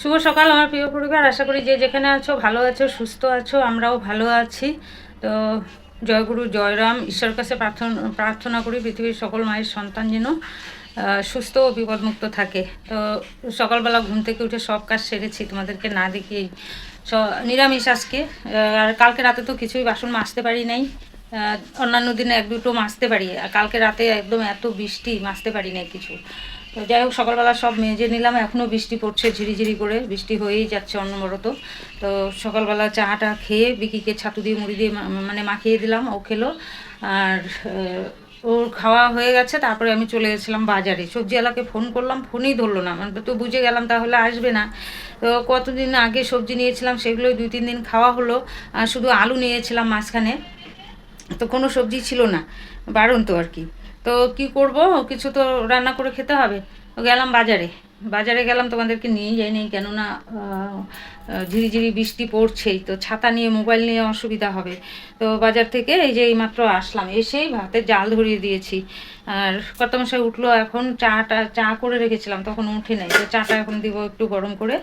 শুভ সকাল আমার প্রিয় পরিবার। আশা করি যে যেখানে আছো, ভালো আছো, সুস্থ আছো, আমরাও ভালো আছি। তো জয়গুরু, জয়রাম, ঈশ্বরের কাছে প্রার্থনা প্রার্থনা করি পৃথিবীর সকল মায়ের সন্তান যেন সুস্থ ও বিপদমুক্ত থাকে। তো সকালবেলা ঘুম থেকে উঠে সব কাজ সেরেছি, তোমাদেরকে না দেখিয়েই। নিরামিষ আজকে আর কালকে রাতে তো কিছুই বাসন মাজতে পারি নাই। অন্যান্য দিনে এক দুটো মাজতে পারি কালকে রাতে একদম এত বৃষ্টি, মাজতে পারি নাই কিছু। যাই হোক, সকালবেলা সব মেজে নিলাম। এখনও বৃষ্টি পড়ছে, ঝিরিঝিরি করে। বৃষ্টি হয়েই যাচ্ছে অন্যমরত তো সকালবেলা চাটা খেয়ে বিকিকে ছাতু দিয়ে, মুড়ি দিয়ে মানে মাখিয়ে দিলাম, ও খেলো। আর ওর খাওয়া হয়ে গেছে। তারপরে আমি চলে গেছিলাম বাজারে। সবজিওয়ালাকে ফোন করলাম, ফোনই ধরলো না। মানে তো বুঝে গেলাম তাহলে আসবে না। তো কতদিন আগে সবজি নিয়েছিলাম সেগুলোই দুই, তিন দিন খাওয়া হলো। আর শুধু আলু নিয়েছিলাম মাঝখানে। তো কোনো সবজি ছিল না। বারণ তো আর কি। তো কি করব? কিছু তো রান্না করে খেতে হবে। গেলাম বাজারে। বাজারে গেলাম, তোমাদেরকে নিয়ে যাইনি, কেননা ঝিরিঝিরি বৃষ্টি পড়ছেই, তো ছাতা নিয়ে, মোবাইল নিয়ে অসুবিধা হবে। তো বাজার থেকে এই যে এইমাত্র আসলাম, এসেই ভাতে জাল ধরিয়ে দিয়েছি। আর কর্তামশাই উঠল এখন, চাটা, চা করে রেখেছিলাম, তখন উঠে নাই। তো চাটা এখন দিব একটু গরম করে।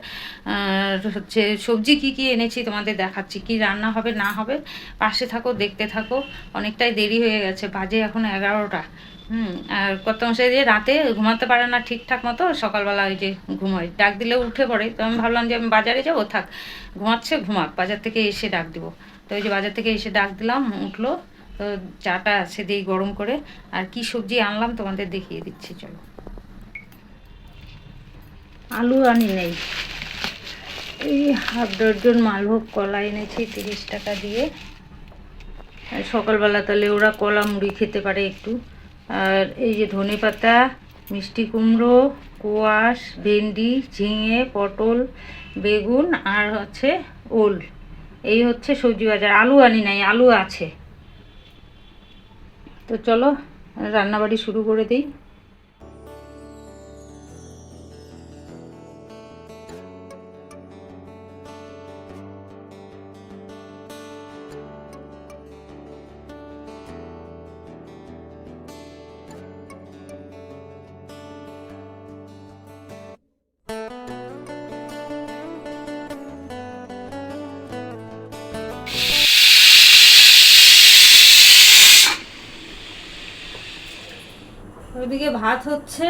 আর হচ্ছে, সবজি কি কি এনেছি তোমাদের দেখাচ্ছি, কি রান্না হবে, না হবে, পাশে থাকো, দেখতে থাকো। অনেকটাই দেরি হয়ে গেছে, বাজে এখন এগারোটা। হুম, আর কত মশাই যে রাতে ঘুমাতে পারে না ঠিকঠাক মতো, সকালবেলা ওই যে ঘুমোয়, ডাক দিলে উঠে পড়ে। তো আমি ভাবলাম যে আমি বাজারে যাব, থাক, ঘুমাচ্ছে, ঘুমাক, বাজার থেকে এসে ডাক দিব। তো ওই যে বাজার থেকে এসে ডাক দিলাম, উঠল, তো চাটা আছে দিই গরম করে, আর কি সবজি আনলাম তোমাদের দেখিয়ে দিচ্ছি, চলো। আলু আনি নেই। এই হাফ ডজন মালভোগ কলা এনেছি, তিরিশ টাকা দিয়ে। সকালবেলা তাহলে ওরা কলা মুড়ি খেতে পারে একটু। আর এই যে ধনে পাতা, মিষ্টি কুমড়ো, কোয়াশ, ভেন্ডি, ঝিঙে, পটল, বেগুন আর হচ্ছে ওল। এই হচ্ছে সবজি বাজার। আলু আনি নাই, আলু আছে। তো চলো, রান্নাবাড়ি শুরু করে দিই। ওইদিকে ভাত হচ্ছে,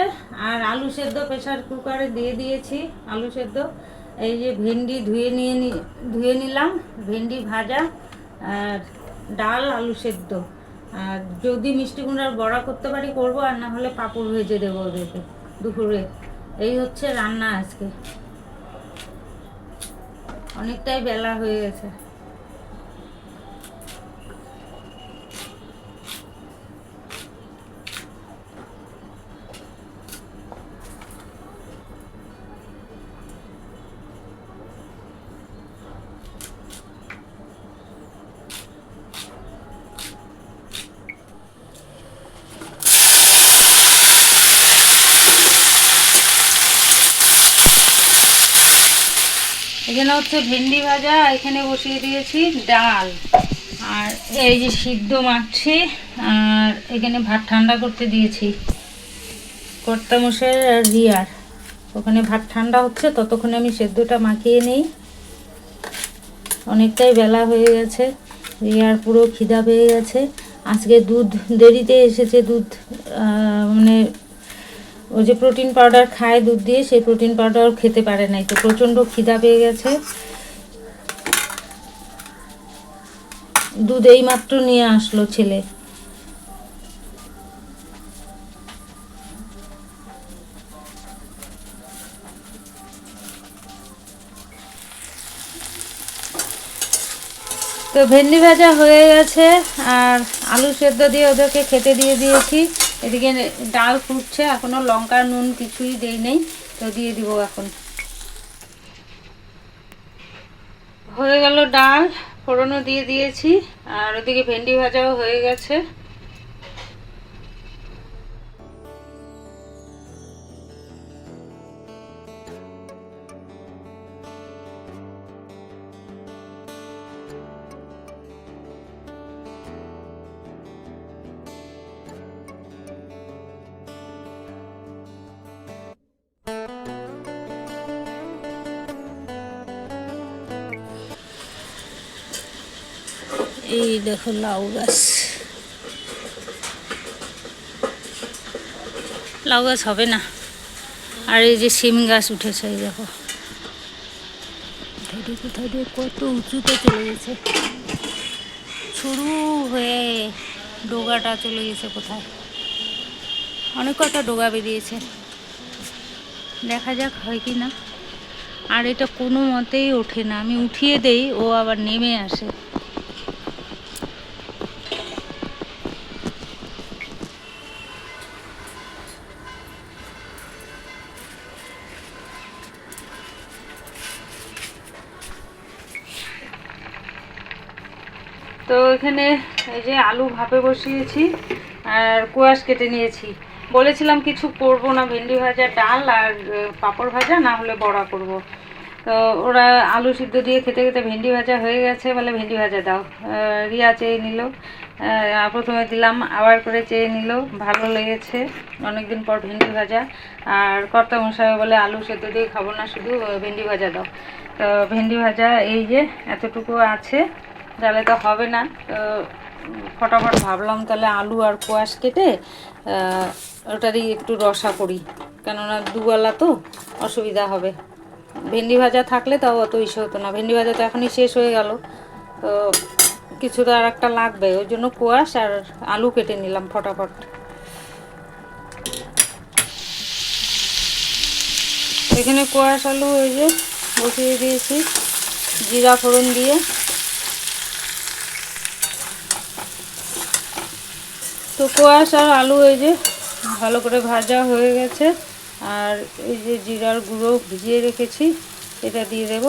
আর আলু সেদ্ধ প্রেশার কুকারে দিয়ে দিয়েছি আলু সেদ্ধ। এই যে ভেন্ডি ধুয়ে নিয়ে ধুয়ে নিলাম, ভেন্ডি ভাজা আর ডাল আলু সেদ্ধ। আর যদি মিষ্টি কুমড়ার বড়া করতে পারি, করব, আর না হলে পাঁপড় ভেজে দেবো ওদেরকে দুপুরে। এই হচ্ছে রান্না আজকে। অনেকটাই বেলা হয়ে গেছে। এখানে হচ্ছে ভেন্ডি ভাজা, এখানে বসিয়ে দিয়েছি ডাল। আর এই যে সিদ্ধ মাছি, আর এখানে ভাত ঠান্ডা করতে দিয়েছি। কর্তামশাই আর রিয়ার। ওখানে ভাত ঠান্ডা হচ্ছে, ততক্ষণে আমি সেদ্ধটা মাখিয়ে নেই। অনেকটাই বেলা হয়ে গেছে, রিয়ার পুরো খিদা পেয়ে গেছে। আজকে দুধ দেরিতে এসেছে, দুধ মানে ও যে প্রোটিন পাউডার খায় দুধ দিয়ে, সেই প্রোটিন পাউডার খেতে পারে নাই। তো প্রচণ্ড খিদা পেয়ে গেছে। দুধ এই মাত্র নিয়ে আসলো ছেলে। তো ভেন্ডি ভাজা হয়ে গেছে, আর আলু সেদ্ধ দিয়ে ওদেরকে খেতে দিয়ে দিয়েছি। এদিকে ডাল ফুটছে, এখনও লঙ্কা নুন কিছুই দেই নেই, তো দিয়ে দিব এখন। হয়ে গেল ডাল, ফোড়নও দিয়ে দিয়েছি, আর ওদিকে ভেন্ডি ভাজাও হয়ে গেছে। এই দেখো লাউ গাছ। লাউ গাছ হবে না। আর এই যে সিম গাছ উঠেছে, এই দেখো। কোথায় কত উঁচুতে চলে গেছে। শুরু হয়ে ডোগাটা চলে গেছে কোথায়? অনেক কটা ডোগা বেরিয়েছে। দেখা যাক হয় কি না। আর এটা কোনো মতেই ওঠে না। আমি উঠিয়ে দেই, ও আবার নেমে আসে। তো এখানে এই যে আলু ভাপে বসিয়েছি আর কুয়াশ কেটে নিয়েছি। বলেছিলাম কিছু করব না, ভেন্ডি ভাজা, ডাল আর পাঁপড় ভাজা, না হলে বড়া করব। তো ওরা আলু সিদ্ধ দিয়ে খেতে খেতে ভেন্ডি ভাজা হয়ে গেছে, বলে ভেন্ডি ভাজা দাও। রিয়া চেয়ে নিল। প্রথমে দিলাম, আবার করে চেয়ে নিল। ভালো লেগেছে, অনেকদিন পর ভেন্ডি ভাজা। আর কর্তা মশাই বলে, আলু সেদ্ধ দিয়ে খাব না, শুধু ভেন্ডি ভাজা দাও। তো ভেন্ডি ভাজা এই যে, এতটুকু আছে। তাহলে তো হবে না। তো, ফটাফট ভাবলাম তাহলে আলু আর কোয়াশ কেটে ওটারই একটু রসা করি। কেননা দুবেলা তো অসুবিধা হবে। ভেন্ডি ভাজা থাকলে তাও অত ইসে হতো না। ভেন্ডি ভাজা তো এখনই শেষ হয়ে গেল। তো কিছু তো আর একটা লাগবে। ওই জন্য কোয়াশ আর আলু কেটে নিলাম ফটাফট। এখানে কোয়াশ আলু ওই যে বসিয়ে দিয়েছি। জিরা ফোড়ন দিয়ে। তো কোয়াশ আর আলু এই যে ভালো করে ভাজা হয়ে গেছে। আর এই যে জিরার গুঁড়ো ভিজিয়ে রেখেছি, এটা দিয়ে দেব।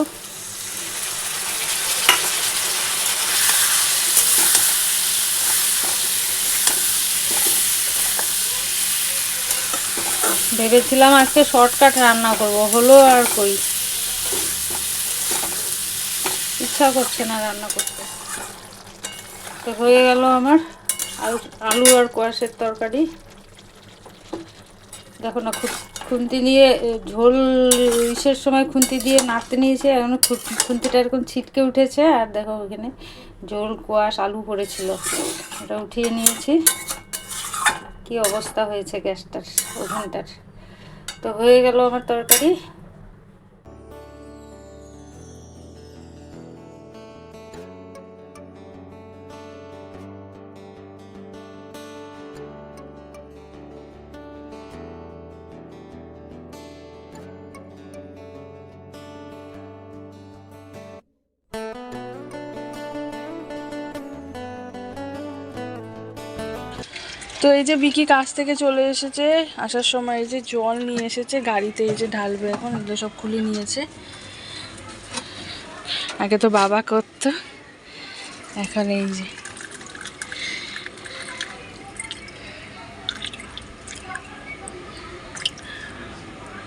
ভেবেছিলাম আজকে শর্টকাট রান্না করব, হলো আর কই? ইচ্ছা করছে না রান্না করতে। তো হয়ে গেল আমার আলু আলু আর কোয়াশের তরকারি। দেখো না খুন্তি নিয়ে ঝোল ইসের সময় খুন্তি দিয়ে নাড়তে নিয়েছে এখন খুন্তিটা এরকম ছিটকে উঠেছে, আর দেখো ওখানে ঝোল, কোয়াশ, আলু পড়েছিল। ওটা উঠিয়ে নিয়েছি। কি অবস্থা হয়েছে গ্যাসটার ওখানটার তো হয়ে গেল আমার তরকারি। তো এই যে বিকি কাজ থেকে চলে এসেছে, আসার সময় এই যে জল নিয়ে এসেছে, গাড়িতে এই যে ঢালবে এখন, এগুলো সব খুলে নিয়েছে। আগে তো বাবা করতো, এখন এই যে।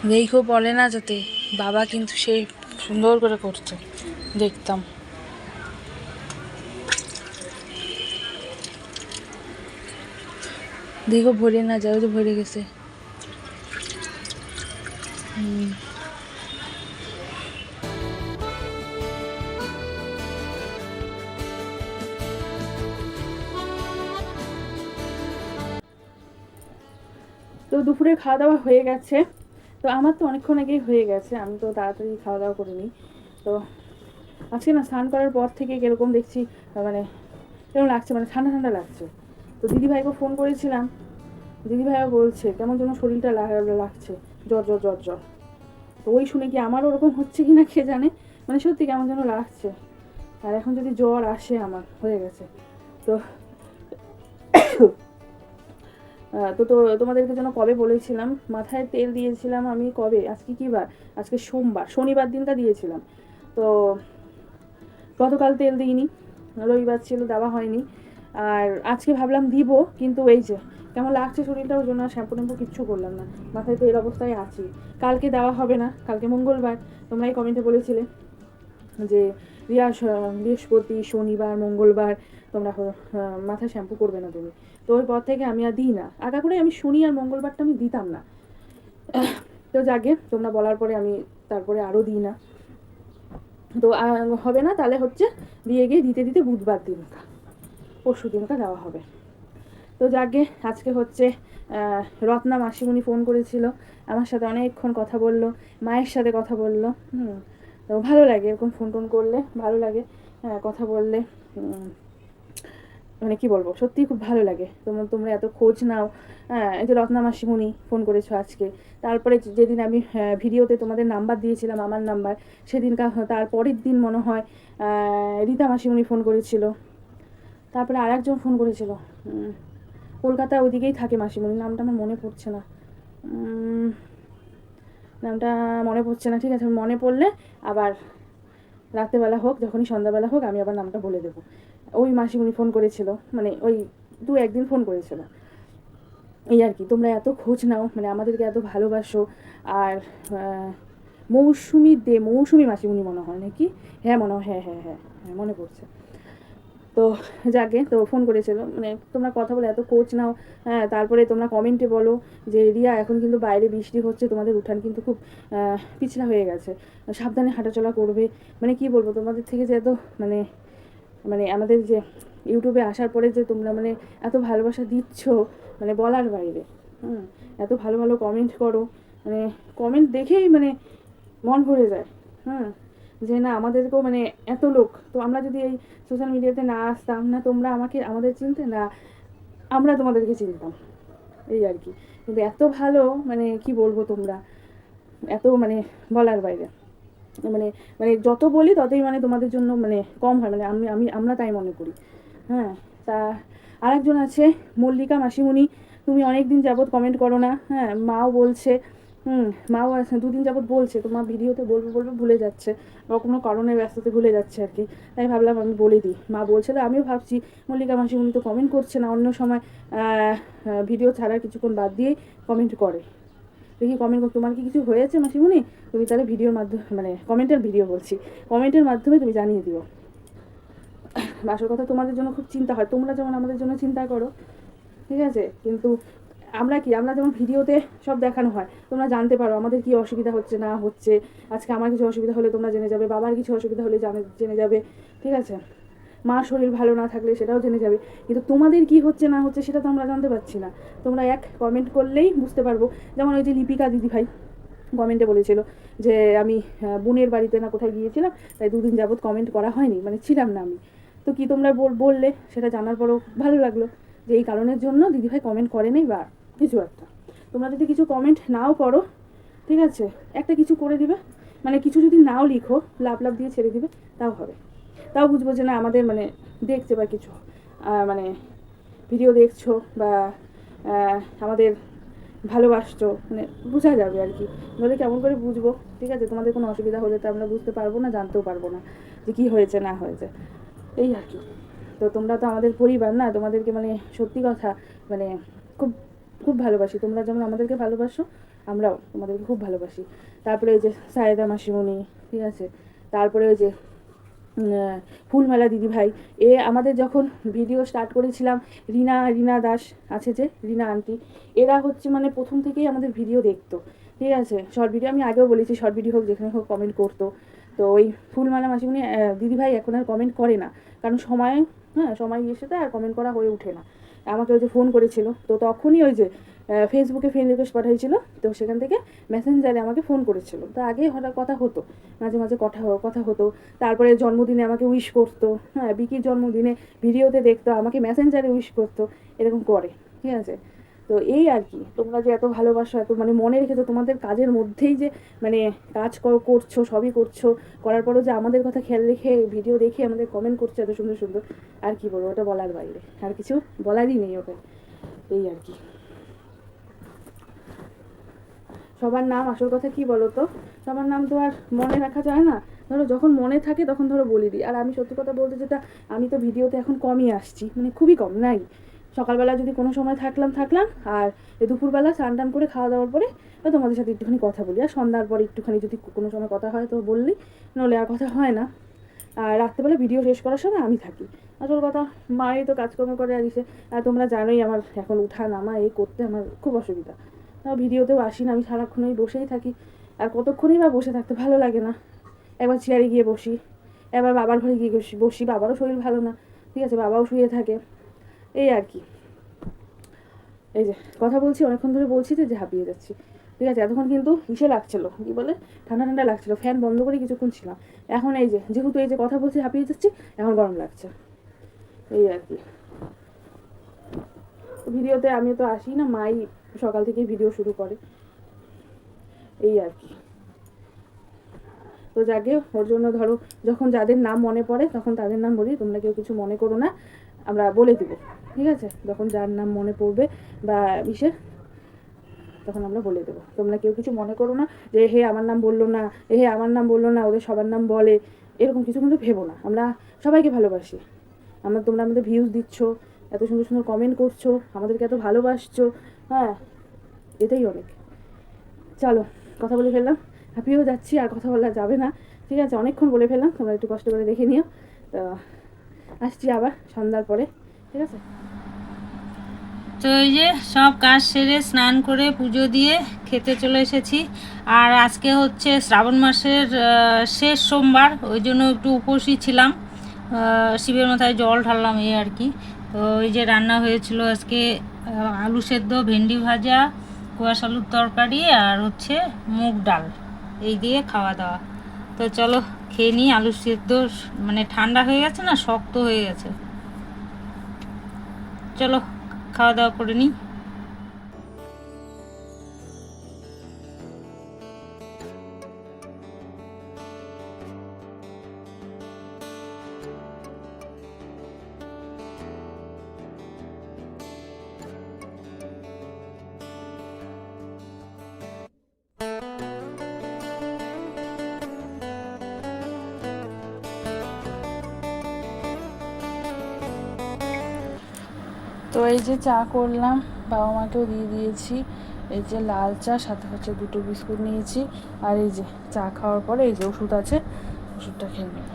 দেখো বলে না যাতে, বাবা কিন্তু সেই সুন্দর করে করতো, দেখতাম। দেখো ভরে না যায়, ওই যে ভরে গেছে। তো দুপুরে খাওয়া দাওয়া হয়ে গেছে। তো আমার তো অনেকক্ষণ আগেই হয়ে গেছে, আমি তো তাড়াতাড়ি খাওয়া দাওয়া করিনি তো আজকে না স্নান করার পর থেকে কীরকম দেখছি মানে কেমন লাগছে মানে ঠান্ডা ঠান্ডা লাগছে। তো দিদিভাইকে ফোন করেছিলাম। দিদিভাইও বলছে, কেমন যেন শরীরটা লাগছে। জ্বর জ্বর জ্বর জ্বর। তো ওই শুনে কি আমার ওরকম হচ্ছে কি না কে জানে? মানে সত্যি কেমন যেন লাগছে। আর এখন যদি জ্বর আসে আমার, হয়ে গেছে। তো তো তো তোমাদেরকে যেন কবে বলেছিলাম, মাথায় তেল দিয়েছিলাম আমি কবে? আজকে কি বার? আজকে সোমবার, শনিবার দিনটা দিয়েছিলাম। তো, গতকাল তেল দিইনি, রবিবার ছিল, দেওয়া হয়নি। আর আজকে ভাবলাম দিব, কিন্তু এই যে, কেমন লাগছে শরীরটা ওই জন্য শ্যাম্পু ট্যাম্পু কিচ্ছু করলাম না। মাথায় তো এর অবস্থায় আছি। কালকে দেওয়া হবে না, কালকে মঙ্গলবার। তোমরা এই কমেন্টে বলেছিলে যে রিয়া বৃহস্পতি, শনিবার, মঙ্গলবার তোমরা মাথায় শ্যাম্পু করবে না তুমি। তো ওই পর থেকে আমি আর দিই না। আগা করে আমি শনি আর মঙ্গলবারটা আমি দিতাম না। তো যাকে, তোমরা বলার পরে আমি তারপরে আরও দিই না। তো হবে না তাহলে হচ্ছে, দিয়ে গিয়ে দিতে দিতে বুধবার দিন। পরশু দিনটা দেওয়া হবে। তো যাকে আজকে হচ্ছে রত্না মাসিমণি ফোন করেছিল, আমার সাথে অনেকক্ষণ কথা বলল, মায়ের সাথে কথা বলল, হুম, তো ভালো লাগে এরকম ফোন টোন করলে, ভালো লাগে কথা বললে মানে কি বলব, সত্যি খুব ভালো লাগে। তোমরা তোমরা এত খোঁজ নাও হ্যাঁ এই যে রত্না মাসিমণি ফোন করেছ আজকে, তারপরে যেদিন আমি ভিডিওতে তোমাদের নাম্বার দিয়েছিলাম, আমার নাম্বার সেদিনকার, তার পরের দিন মনে হয় রীতা মাসিমণি ফোন করেছিল। তারপরে আর একজন ফোন করেছিল কলকাতা ওইদিকেই থাকে মাসিমণি, নামটা আমার মনে পড়ছে না। নামটা মনে পড়ছে না, ঠিক আছে, মনে পড়লে আবার রাত্রেবেলা হোক, যখনই সন্ধ্যাবেলা হোক, আমি আবার নামটা বলে দেবো। ওই মাসিমণি ফোন করেছিল মানে ওই দু একদিন ফোন করেছিল। এই আর কি, তোমরা এত খোঁজ নাও মানে আমাদেরকে এত ভালোবাসো, আর মৌসুমি দে, মৌসুমি মাসিমণি মনে হয় নাকি? হ্যাঁ মনে হয় হ্যাঁ হ্যাঁ হ্যাঁ হ্যাঁ মনে পড়ছে। তো যাকে, তো ফোন করেছিল মানে তোমরা কথা বলে এত কোচ নাও হ্যাঁ তারপরে তোমরা কমেন্টে বলো যে, রিয়া, এখন কিন্তু বাইরে বৃষ্টি হচ্ছে, তোমাদের উঠান কিন্তু খুব পিছলা হয়ে গেছে। সাবধানে হাঁটাচলা করবে। মানে কি বলব, তোমাদের থেকে যে এত মানে মানে আমাদের যে ইউটিউবে আসার পরে যে তোমরা মানে এত ভালোবাসা দিচ্ছ মানে বলার বাইরে, হুম, এত ভালো ভালো কমেন্ট করো মানে কমেন্ট দেখেই মানে মন ভরে যায় হ্যাঁ যে না, আমাদেরকেও মানে এত লোক। তো আমরা যদি এই সোশ্যাল মিডিয়াতে না আসতাম, না তোমরা আমাকে, আমাদের চিনতে, না আমরা তোমাদেরকে চিনতাম। এই আর কি। কিন্তু এত ভালো মানে কি বলব তোমরা? এত মানে বলার বাইরে। মানে মানে যত বলি ততই মানে তোমাদের জন্য মানে কম হয়। মানে আমি আমি, আমরা তাই মনে করি। হ্যাঁ তা আরেকজন আছে, মল্লিকা মাসিমণি। তুমি অনেক দিন যাবৎ কমেন্ট করো না। হ্যাঁ মাও বলছে হুম, মাও আছে দুদিন যাবৎ বলছে, তো মা ভিডিওতে বলব বলব ভুলে যাচ্ছে। বা কোনো কারণে ব্যস্ততে ভুলে যাচ্ছে আর কি। তাই ভাবলাম আমি বলে দিই। মা বলছিল, আমিও ভাবছি, মল্লিকা মাসিমণি তো কমেন্ট করছে না, অন্য সময় ভিডিও ছাড়ার কিছুক্ষণ বাদ দিয়েই কমেন্ট করে। দেখি কমেন্ট তোমার কি কিছু হয়েছে মাসিমণি? তুমি তাহলে ভিডিওর মাধ্যমে মানে কমেন্টের ভিডিও বলছি। কমেন্টের মাধ্যমে তুমি জানিয়ে দিও। আসল কথা তোমাদের জন্য খুব চিন্তা হয়। তোমরা যেমন আমাদের জন্য চিন্তা করো, ঠিক আছে? কিন্তু আমরা কি? আমরা যেমন ভিডিওতে সব দেখানো হয়, তোমরা জানতে পারো আমাদের কি অসুবিধা হচ্ছে না হচ্ছে, আজকে আমার কিছু অসুবিধা হলে তোমরা জেনে যাবে, বাবার কিছু অসুবিধা হলে জানে যাবে, ঠিক আছে? মার শরীর ভালো না থাকলে সেটাও জেনে যাবে, কিন্তু তোমাদের কি হচ্ছে না হচ্ছে সেটা তো আমরা জানতে পারছি না। তোমরা এক কমেন্ট করলেই বুঝতে পারব, যেমন ওই যে লিপিকা দিদি ভাই কমেন্টে বলেছিল যে আমি বোনের বাড়িতে না কোথায় গিয়েছিলাম, তাই দুদিন যাবৎ কমেন্ট করা হয়নি মানে ছিলাম না আমি। তো কি তোমরা বল- বললে সেটা জানার পরও ভালো লাগল, যে এই কারণের জন্য দিদিভাই কমেন্ট করেনি বা কিছু একটা। তোমরা যদি কিছু কমেন্ট নাও করো ঠিক আছে? একটা কিছু করে দিবে। মানে কিছু যদি নাও লিখো লাভ লাভ দিয়ে ছেড়ে দিবে, তাও হবে। তাও বুঝব যে না, আমাদের মানে দেখছে বা কিছু মানে ভিডিও দেখছ বা আমাদের ভালোবাসছো মানে বোঝা যাবে আর কি। নইলে কেমন করে বুঝব? ঠিক আছে, তোমাদের কোনো অসুবিধা হলে তো আমরা বুঝতে পারব না, জানতেও পারব না যে কী হয়েছে, না হয়েছে। এই আর কি। তো তোমরা তো আমাদের পরিবার না, তোমাদেরকে মানে সত্যি কথা মানে খুব খুব ভালোবাসি। তোমরা যেমন আমাদেরকে ভালোবাসো, আমরাও তোমাদেরকে খুব ভালোবাসি। তারপরে ওই যে সায়েদা মাসিমণি, ঠিক আছে? তারপরে ওই যে ফুলমেলা দিদি ভাই এ আমাদের যখন ভিডিও স্টার্ট করেছিলাম, রিনা রিনা দাস আছে যে, রিনা আন্টি এরা হচ্ছে মানে প্রথম থেকেই আমাদের ভিডিও দেখতো, ঠিক আছে? শর্ট ভিডিও আমি আগেও বলেছি শর্ট ভিডিও হোক, যেখানে হোক কমেন্ট করতো। তো ওই ফুলমালা মাসিমণি দিদি ভাই এখন আর কমেন্ট করে না। কারণ সময় হ্যাঁ সময় এসে তো আর কমেন্ট করা হয়ে ওঠে না। আমাকে ওই যে ফোন করেছিল। তো তখনই ওই যে ফেসবুকে ফ্রেন্ড রিকোয়েস্ট পাঠাইছিল। তো সেখান থেকে মেসেঞ্জারে আমাকে ফোন করেছিল। তো আগে হঠাৎ কথা হতো, মাঝে মাঝে কথা কথা হতো। তারপরে জন্মদিনে আমাকে উইশ করতো। হ্যাঁ বিকির জন্মদিনে ভিডিওতে দেখতো, আমাকে মেসেঞ্জারে উইশ করতো, এরকম করে। ঠিক আছে? তো এই আর কি, তোমরা যে এত ভালোবাসো, এত মানে মনে রেখেছো, তোমাদের কাজের মধ্যেই যে মানে কাজ করছ, সবই করছ, করার পরও যে আমাদের কথা খেয়াল রেখে ভিডিও দেখে আমাদের কমেন্ট করছ এত সুন্দর সুন্দর, আর কি বলব, ওটা বলার বাইরে, আর কিছু বলারই নেই ওকে, এই আর কি। সবার নাম, আসল কথা কি বলো তো সবার নাম তো আর মনে রাখা যায় না, ধরো যখন মনে থাকে তখন ধরো বলে দিই, আর আমি সত্যি কথা বলতে যেটা, আমি তো ভিডিওতে এখন কমই আসছি মানে খুবই কম, নাই? সকালবেলা যদি কোনো সময় থাকলাম থাকলাম, আর দুপুরবেলা স্নান টান করে খাওয়া দাওয়ার পরে তোমাদের সাথে একটুখানি কথা বলি। আর সন্ধ্যার পরে একটুখানি যদি কোনো সময় কথা হয় তো বললি নলে আর কথা হয় না। আর রাত্রেবেলা ভিডিও শেষ করার সময় আমি থাকি। আসল কথা মাই তো কাজকর্ম করে আর ইসে। আর তোমরা জানোই আমার এখন উঠা নামা, এই করতে আমার খুব অসুবিধা। তাও ভিডিওতেও আসি না, আমি সারাক্ষণ ওই বসেই থাকি। আর কতক্ষণই বা বসে থাকতে ভালো লাগে না। একবার চেয়ারে গিয়ে বসি এবার বাবার ঘরে গিয়ে বসি, বাবারও শরীর ভালো না। ঠিক আছে, বাবাও শুয়ে থাকে। এই আর কি। এই যে, কথা বলছি, অনেকক্ষণ ধরে বলছি যে হাঁপিয়ে যাচ্ছি। ঠিক আছে, এতক্ষণ কিন্তু ইসে লাগছিল, কি বলে? ঠান্ডা ঠান্ডা লাগছিল, ফ্যান বন্ধ করে কিছুক্ষণ ছিলাম। এখন এই যে, যেহেতু এই যে কথা বলছি, হাঁপিয়ে যাচ্ছি, এখন গরম লাগছে। এই আর কি। ভিডিওতে আমি তো আসি না, মাই সকাল থেকে ভিডিও শুরু করে। এই আর কি। তো যাকে ওর জন্য ধরো, যখন যাদের নাম মনে পড়ে, তখন তাদের নাম বলি, তোমরা কেউ কিছু মনে করো না। আমরা বলে দিব, ঠিক আছে? যখন যার নাম মনে পড়বে বা ইসে, তখন আমরা বলে দেবো। তোমরা কেউ কিছু মনে করো না যে, হে, আমার নাম বলল না এ হে, আমার নাম বলল না, ওদের সবার নাম বলে। এরকম কিছু কিন্তু ভেবো না। আমরা সবাইকে ভালোবাসি। আমরা, তোমরা আমাদের ভিউজ দিচ্ছ, এত সুন্দর সুন্দর কমেন্ট করছ, আমাদেরকে এত ভালোবাসছো হ্যাঁ? এটাই অনেক। চলো, কথা বলে ফেললাম। হ্যাপিও যাচ্ছি, আর কথা বলা যাবে না। ঠিক আছে, অনেকক্ষণ বলে ফেললাম, তোমরা একটু কষ্ট করে দেখে নিও। তো আসছি আবার সন্ধ্যার পরে, ঠিক আছে? তো এই যে সব কাজ সেরে স্নান করে পুজো দিয়ে খেতে চলে এসেছি। আর আজকে হচ্ছে শ্রাবণ মাসের শেষ সোমবার, ওই জন্য একটু উপসী ছিলাম। শিবের মাথায় জল ঢাললাম এই আর কি। তো এই যে রান্না হয়েছিল আজকে আলু সেদ্ধ, ভেন্ডি ভাজা, কুয়াশ আলুর তরকারি আর হচ্ছে মুগ ডাল। এই দিয়ে খাওয়া দাওয়া। তো চলো খেয়ে নিই, আলু সেদ্ধ মানে ঠান্ডা হয়ে গেছে না, শক্ত হয়ে গেছে। চলো খাওয়া দাওয়া করে নিই। তো এই যে চা করলাম, বাবা মাকেও দিয়ে দিয়েছি। এই যে লাল চা, সাথে হচ্ছে দুটো বিস্কুট নিয়েছি। আর এই যে চা খাওয়ার পরে এই যে ওষুধ আছে, ওষুধটা খেয়ে নেব।